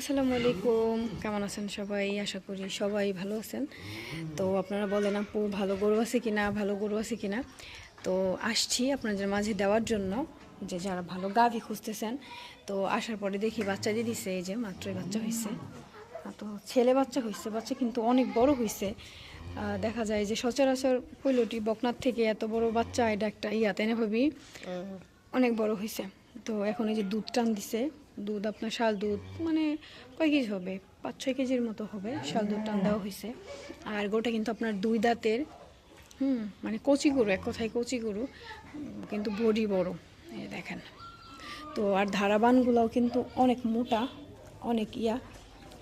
আসসালামু আলাইকুম। কেমন আছেন সবাই? আশা করি সবাই ভালো আছেন। তো আপনারা বলেন আপু ভালো গরু আছে কিনা? ভালো গরু আছে কিনা? তো আসছি আপনাদের মাঝে দেওয়ার জন্য যে যারা ভালো গাভি খুঁজতেছেন। তো আসার পরে দেখি বাচ্চা দিয়ে দিছে এই যে মাত্রই বাচ্চা হয়েছে তো ছেলে বাচ্চা হয়েছে বাচ্চা কিন্তু অনেক বড় হয়েছে দেখা যায় যে সচরাচর পৈলটি বকনার থেকে এত বড় বাচ্চা এটা একটা ইয়া তাই ভাবি? অনেক বড় হয়েছে তো এখন এই যে দুধ টান দিছে দুধ আপনার শাল দুধ মানে কয় কেজি হবে? পাঁচ, ছয় কেজির মতো হবে শাল দুধ টান দেওয়া হয়েছে আর গোটা কিন্তু আপনার দুই দাঁতের, হুম মানে কচি গরু, এক কথায় কচি গরু, কিন্তু বডি বড় দেখেন। তো আর ধারাবানগুলোও কিন্তু অনেক মোটা, অনেক ইয়া।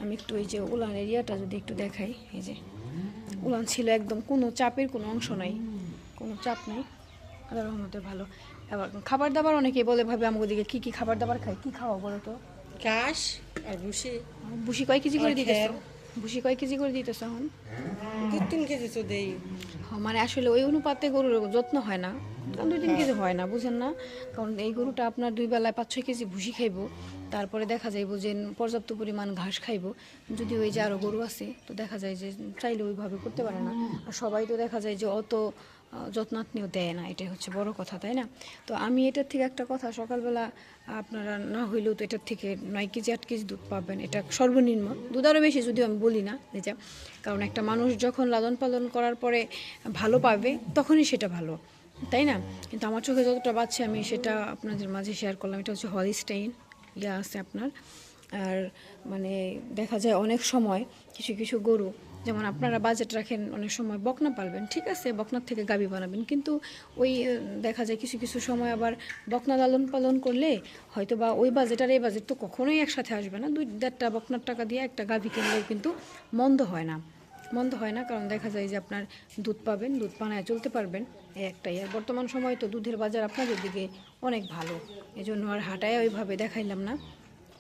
আমি একটু এই যে উলানের ইয়াটা যদি একটু দেখাই, এই যে উলান ছিল একদম কোনো চাপের কোনো অংশ নাই, কোনো চাপ নাই। আল্লাহ রহমতে ভালো। আবার খাবার দাবার অনেকে বলে ভাবে আমাকে দিকে কি কি খাবার দাবার খাই কি খাওয়া বলো তো? ঘাস আর ভুসি। ভুসি কয় কেজি করে দিতেছ? ভুসি কয় কেজি করে দিতেছ এখন? দু তিন কেজি তো দেই। হ্যাঁ, মানে আসলে ওই অনুপাতে গরুর যত্ন হয় না। কারণ দুই তিন কেজি হয় না বুঝেন না? কারণ এই গরুটা আপনার দুই বেলায় পাঁচ ছয় কেজি ভুসি খাইবো তারপরে দেখা যাইব যে পর্যাপ্ত পরিমাণ ঘাস খাইবো। যদি ওই যে আরও গরু আছে তো দেখা যায় যে চাইলে ওইভাবে করতে পারে না। আর সবাই তো দেখা যায় যে অত যত্নাত্মীয় দেয় না, এটাই হচ্ছে বড় কথা, তাই না? তো আমি এটার থেকে একটা কথা, সকালবেলা আপনারা না হইলেও তো এটার থেকে নয় কেজি, আট কেজি দুধ পাবেন, এটা সর্বনিম্ন। দুধ আরও বেশি, যদিও আমি বলি না যেটা কারণ একটা মানুষ যখন লালন পালন করার পরে ভালো পাবে, তখনই সেটা ভালো, তাই না? কিন্তু আমার চোখে যতটা পাচ্ছে আমি সেটা আপনাদের মাঝে শেয়ার করলাম, এটা হচ্ছে হলিস্টাইন, ইয়া আছে আপনার। আর মানে দেখা যায় অনেক সময় কিছু কিছু গরু যেমন আপনারা বাজেট রাখেন, অনেক সময় বকনা পালবেন, ঠিক আছে, বকনার থেকে গাবি বানাবেন, কিন্তু ওই দেখা যায় কিছু কিছু সময় আবার বকনা লালন পালন করলে হয়তো বা ওই বাজেট আর এই বাজেট তো কখনোই একসাথে আসবে না। দুই, দেড়টা বকনার টাকা দিয়ে একটা গাভি কিনলেও কিন্তু মন্দ হয় না। মন্দ হয় না, কারণ দেখা যায় যে আপনার দুধ পাবেন, দুধ পানায় চলতে পারবেন, এই একটাই। আর বর্তমান সময় তো দুধের বাজার আপনাদের দিকে অনেক ভালো এই জন্য আর হাটায় ওইভাবে দেখাইলাম না।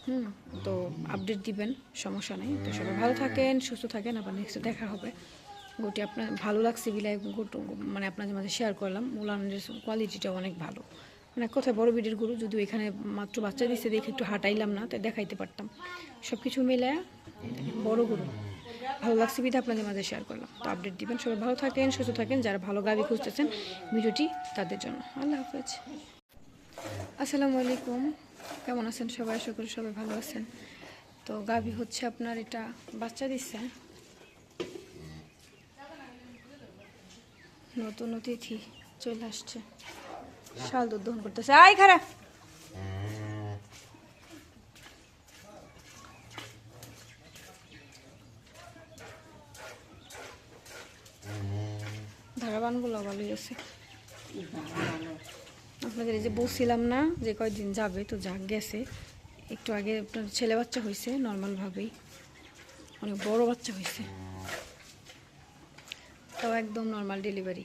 হুম, তো আপডেট দিবেন, সমস্যা নেই। তো সবাই ভালো থাকেন, সুস্থ থাকেন, আবার নেক্সট দেখা হবে। গোটি আপনার, ভালো লাগছে বিলাই মানে আপনাদের মাঝে শেয়ার করলাম। উলানের কোয়ালিটিটা অনেক ভালো। মানে কথায় বড় বিডের গরু যদি এখানে মাত্র বাচ্চা দিচ্ছে দেখে একটু হাঁটাইলাম না, তাই দেখাইতে পারতাম। সব কিছু মিলে বড় গরু। ভালো লাগছে বিধে আপনাদের মাঝে শেয়ার করলাম। তো আপডেট দিবেন। সবাই ভালো থাকেন, সুস্থ থাকেন। যারা ভালো গাবি খুঁজতেছেন, ভিডিওটি তাদের জন্য। আল্লাহ হাফেজ। আসসালামু আলাইকুম। কেমন আছেন সবাই? আশা করি সবাই ভালো আছেন। তো গাভী হচ্ছে আপনার এটা বাচ্চা দিচ্ছে নতুন অতিথি চলে আসছে। শাল দুধ দহন করতেছে। আই খারা! ধারাবানগুলো ভালোই আছে। আপনাদের এই যে বলছিলাম না যে কয়দিন যাবে, তো যাক, গেছে। একটু আগে আপনার ছেলে বাচ্চা হয়েছে নর্মালভাবেই অনেক বড় বাচ্চা হয়েছে তাও একদম নর্মাল ডেলিভারি